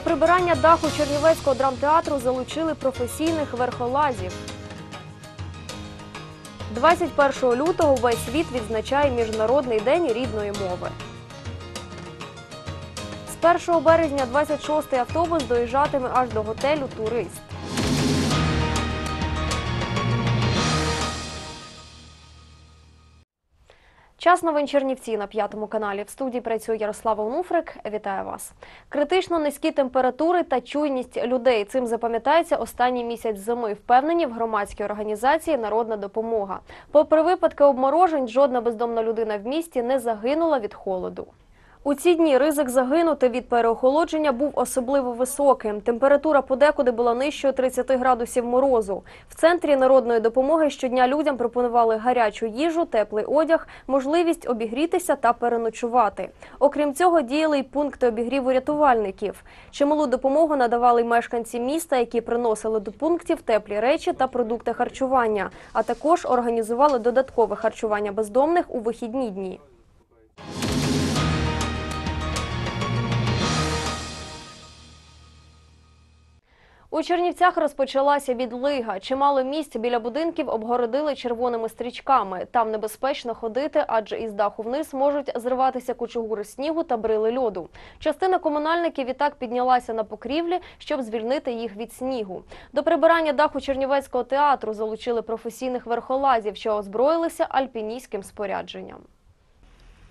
прибирання даху Чернівецького драмтеатру залучили професійних верхолазів. 21 лютого весь світ відзначає Міжнародний день рідної мови. З 1 березня 26-й автобус доїжджатиме аж до готелю Турист. Час новин Чернівці на п'ятому каналі. В студії працює Ярослава Онуфрик. Вітаю вас. Критично низькі температури та чуйність людей. Цим запам'ятається останній місяць зими. Впевнені в громадській організації Народна допомога. Попри випадки обморожень, жодна бездомна людина в місті не загинула від холоду. У ці дні ризик загинути від переохолодження був особливо високим. Температура подекуди була нижчою 30 градусів морозу. В центрі народної допомоги щодня людям пропонували гарячу їжу, теплий одяг, можливість обігрітися та переночувати. Окрім цього, діяли й пункти обігріву рятувальників. Чималу допомогу надавали й мешканці міста, які приносили до пунктів теплі речі та продукти харчування, а також організували додаткове харчування бездомних у вихідні дні. У Чернівцях розпочалася відлига. Чимало місць біля будинків обгородили червоними стрічками. Там небезпечно ходити, адже із даху вниз можуть зриватися кучугури снігу та брили льоду. Частина комунальників відтак піднялася на покрівлі, щоб звільнити їх від снігу. До прибирання даху Чернівецького театру залучили професійних верхолазів, що озброїлися альпіністським спорядженням.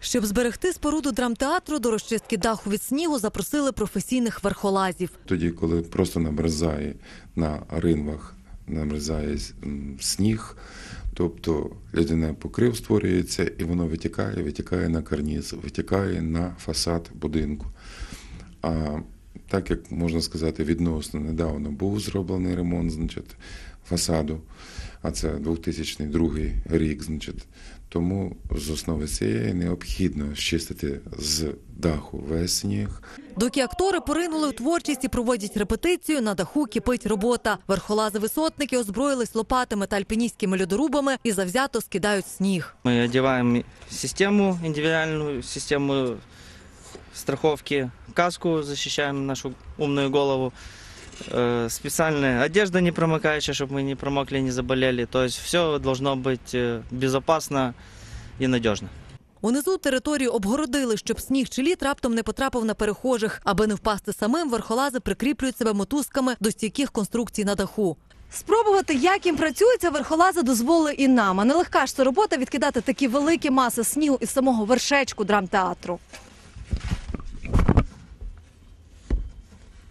Щоб зберегти споруду драмтеатру, до розчистки даху від снігу запросили професійних верхолазів. Тоді, коли просто намерзає на ринвах, намерзає м, сніг, тобто лядяне покрив створюється, і воно витікає, витікає на карніз, витікає на фасад будинку. А так як можна сказати, відносно недавно був зроблений ремонт, значить, фасаду, а це 2002 рік, значить. Тому з основи цієї необхідно щистити з даху весь сніг, Доки актори поринули у творчість і проводять репетицію, на даху кипить робота. Верхолази-висотники озброїлись лопатами та альпіністськими льодорубами і завзято скидають сніг. Мы одеваем систему, индивидуальную систему страховки, каску, защищаем нашу умную голову Э, Специальная одежда не промокающая, чтобы мы не промокли, не заболели. То есть все должно быть э, безопасно и надежно. Унизу територію обгородили, щоб сніг чи лід раптом не потрапив на перехожих. Аби не впасти самим, верхолази прикріплюють себе мотузками до стійких конструкцій на даху. Спробувати, як їм працюється, верхолази дозволили і нам. А нелегка ж це робота відкидати такі великі маси снігу із самого вершечку драмтеатру.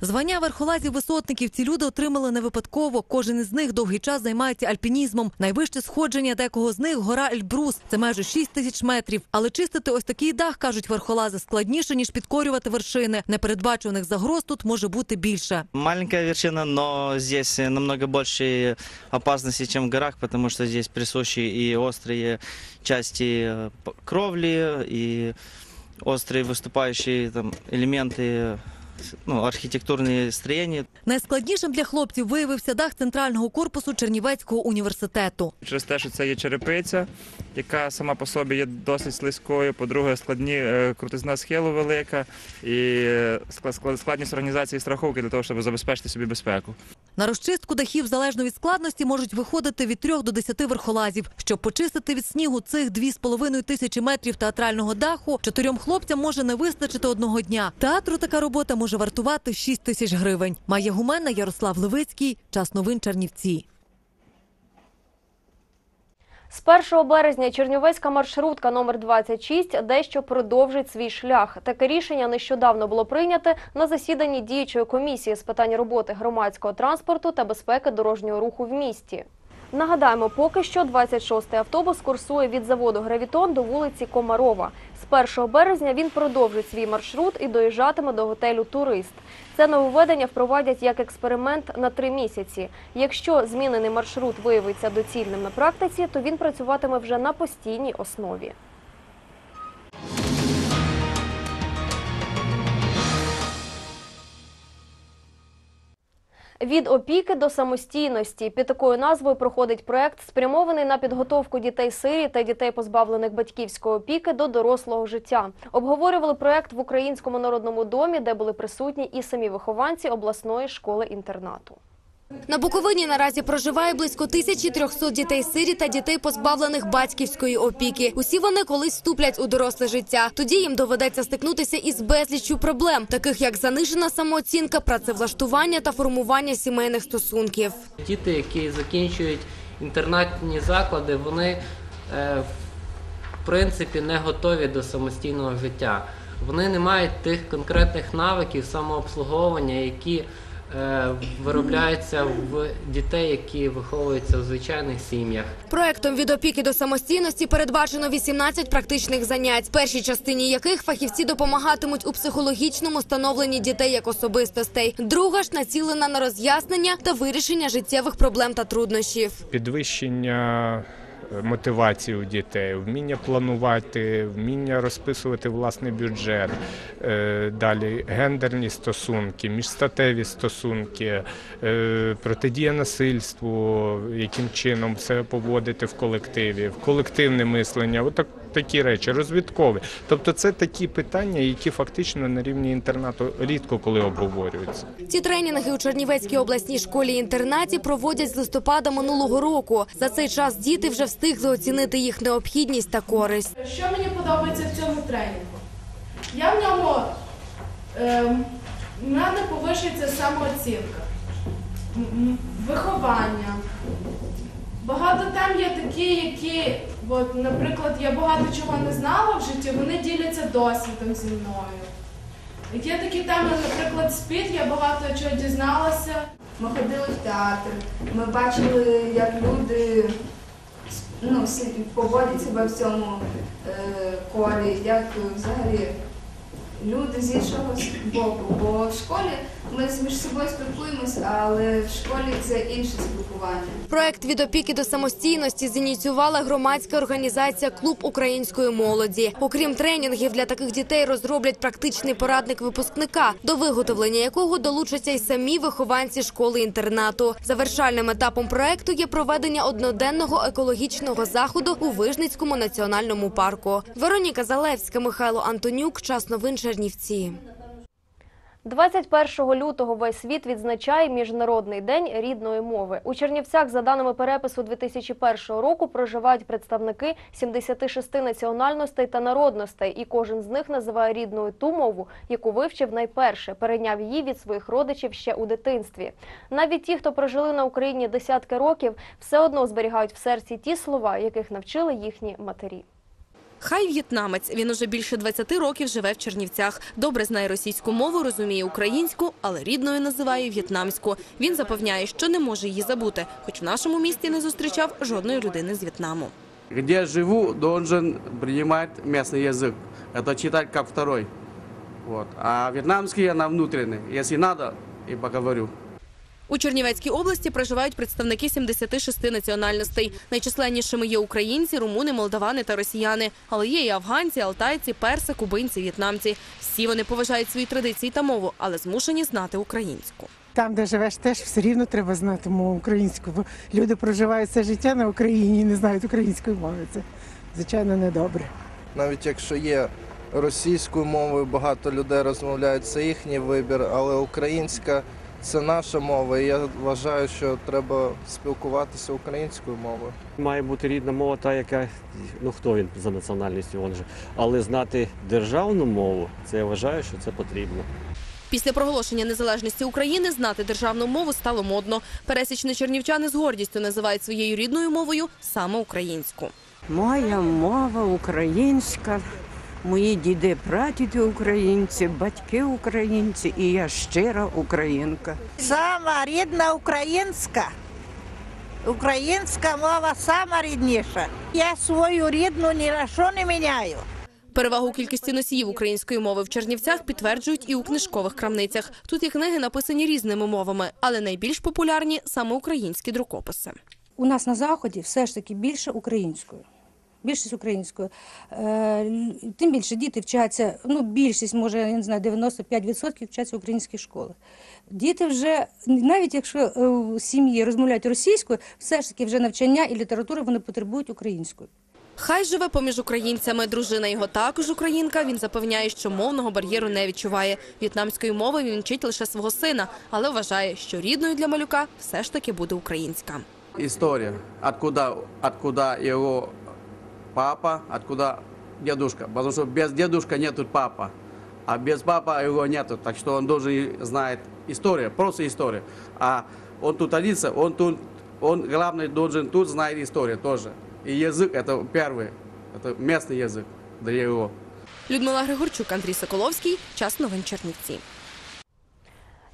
Звання верхолазів-висотників ці люди отримали не випадково. Кожен із них довгий час займається альпінізмом. Найвище сходження декого з них гора Ельбрус. Це майже 6 тисяч метрів. Але чистити ось такий дах, кажуть верхолази, складніше ніж підкорювати вершини. Непередбачених загроз тут може бути більше. Маленькая вершина, но здесь э, намного больше опасности, чем в горах, потому что здесь присущи и острые части э, п- кровли, и острые выступающие там, элементы, с- ну, архітектурні строєння. Найскладнішим для хлопців виявився дах центрального корпусу Чернівецького університету. Через те, що це є черепиця, яка сама по собі є досить слизькою. По-друге, складні е, крутизна схилу велика і е, склад- склад- складність організації страховки для того, щоб забезпечити собі безпеку. На розчистку дахів залежно від складності можуть виходити від 3 до 10 верхолазів. Щоб почистити від снігу цих 2,5 тисячі метрів театрального даху, чотирьом хлопцям може не вистачити одного дня. Театру така робота може вартувати 6 тисяч гривень. Має гумена Ярослав Левицький. Час новин Чернівці. З 1 березня Чернівецька маршрутка номер 26 дещо продовжить свій шлях. Таке рішення нещодавно було прийняте на засіданні діючої комісії з питань роботи громадського транспорту та безпеки дорожнього руху в місті. Нагадаємо, поки що 26-й автобус курсує від заводу Гравітон до вулиці Комарова. З 1 березня він продовжить свій маршрут і доїжджатиме до готелю Турист. Це нововведення впровадять як експеримент на три місяці. Якщо змінений маршрут виявиться доцільним на практиці, то він працюватиме вже на постійній основі. Від опіки до самостійності під такою назвою проходить проект, спрямований на підготовку дітей сирі та дітей, позбавлених батьківської опіки, до дорослого життя. Обговорювали проект в Українському народному домі, де були присутні і самі вихованці обласної школи інтернату. На Буковині наразі проживає близько 1300 дітей сирі та дітей, позбавлених батьківської опіки. Усі вони колись вступлять у доросле життя. Тоді їм доведеться стикнутися із безліччю проблем, таких як занижена самооцінка, працевлаштування та формування сімейних стосунків. Діти, які закінчують інтернатні заклади, вони е, в принципі не готові до самостійного життя. Вони не мають тих конкретних навиків самообслуговування, які е, виробляються в дітей, які виховуються в звичайних сім'ях. Проектом від опіки до самостійності передбачено 18 практичних занять, першій частині яких фахівці допомагатимуть у психологічному становленні дітей як особистостей. Друга ж націлена на роз'яснення та вирішення життєвих проблем та труднощів. підвищення мотивації у дітей, вміння планувати, вміння розписувати власний бюджет, е, далі гендерні стосунки, міжстатеві стосунки, е, протидія насильству, яким чином себе поводити в колективі, колективне мислення, отак. Такі речі, розвідкові. Тобто це такі питання, які фактично на рівні інтернату рідко коли обговорюються. Ці тренінги у Чернівецькій обласній школі-інтернаті проводять з листопада минулого року. За цей час діти вже встигли оцінити їх необхідність та користь. Що мені подобається в цьому тренінгу? Я в ньому ем, в мене повищується самооцінка, виховання. Багато тем є такі, які, от, наприклад, я багато чого не знала в житті, вони діляться досвідом зі мною. Є такі теми, наприклад, спід, я багато чого дізналася. Ми ходили в театр, ми бачили, як люди ну, всі поводять себе в цьому е, колі, як взагалі люди з іншого боку. Бо в школі ми між собою спілкуємося, але в школі це інше спілкування. Проект від опіки до самостійності зініціювала громадська організація Клуб української молоді. Окрім тренінгів для таких дітей розроблять практичний порадник випускника, до виготовлення якого долучаться й самі вихованці школи інтернату. Завершальним етапом проекту є проведення одноденного екологічного заходу у Вижницькому національному парку. Вероніка Залевська, Михайло Антонюк. Час новин Чернівці. 21 лютого весь світ відзначає Міжнародний день рідної мови. У Чернівцях, за даними перепису 2001 року, проживають представники 76 національностей та народностей, і кожен з них називає рідною ту мову, яку вивчив найперше, перейняв її від своїх родичів ще у дитинстві. Навіть ті, хто прожили на Україні десятки років, все одно зберігають в серці ті слова, яких навчили їхні матері. Хай в'єтнамець. Він уже більше 20 років живе в Чернівцях. Добре знає російську мову, розуміє українську, але рідною називає в'єтнамську. Він запевняє, що не може її забути, хоч в нашому місті не зустрічав жодної людини з В'єтнаму. Где я живу, должен принимать местный язык. Это читать как второй. Вот. А вьетнамский я на внутренний. Если надо, и поговорю. У Чернівецькій області проживають представники 76 національностей. Найчисленнішими є українці, румуни, молдавани та росіяни. Але є і афганці, алтайці, перси, кубинці, в'єтнамці. Всі вони поважають свої традиції та мову, але змушені знати українську. Там, де живеш, теж все рівно треба знати мову українську, бо люди проживають все життя на Україні і не знають української мови. Це звичайно недобре. Навіть якщо є російською мовою, багато людей розмовляють, це їхній вибір, але українська це наша мова. І я вважаю, що треба спілкуватися українською мовою. Має бути рідна мова, та яка ну хто він за національністю, він же. Але знати державну мову, це я вважаю, що це потрібно. Після проголошення незалежності України знати державну мову стало модно. Пересічні чернівчани з гордістю називають своєю рідною мовою саме українську. Моя мова українська. Мої діди, прадіди українці, батьки українці, і я щира українка. Сама рідна українська. Українська мова сама рідніша. Я свою рідну ні на що не міняю. Перевагу кількості носіїв української мови в Чернівцях підтверджують і у книжкових крамницях. Тут є книги написані різними мовами, але найбільш популярні саме українські друкописи. У нас на заході все ж таки більше українською. Більшість українською. Е, Тим більше діти вчаться, ну більшість, може, я не знаю, 95% вчаться в українських школах. Діти вже, навіть якщо е, в сім'ї розмовляють російською, все ж таки вже навчання і літератури вони потребують українською. Хай живе поміж українцями. Дружина його також українка. Він запевняє, що мовного бар'єру не відчуває. В'єтнамської мови він вчить лише свого сина, але вважає, що рідною для малюка все ж таки буде українська. История, откуда, откуда его папа, откуда дедушка. Потому что без дедушка нету папа, а без папа его нету. Так что он должен знать историю, просто историю. А он тут родится, он тут, он главный должен тут знать историю тоже. И язык это первый, это местный язык для его. Людмила Григорчук, Андрій Соколовський. Час новин Чернівці.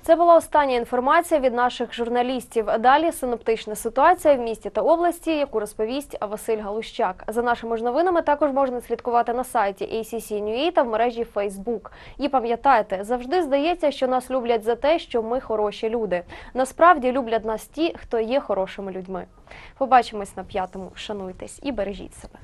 Це була остання інформація від наших журналістів. Далі синоптична ситуація в місті та області, яку розповість Василь Галущак. За нашими ж новинами також можна слідкувати на сайті ACC.NUA та в мережі Facebook. І пам'ятайте, завжди здається, що нас люблять за те, що ми хороші люди. Насправді люблять нас ті, хто є хорошими людьми. Побачимось на п'ятому. Шануйтесь і бережіть себе.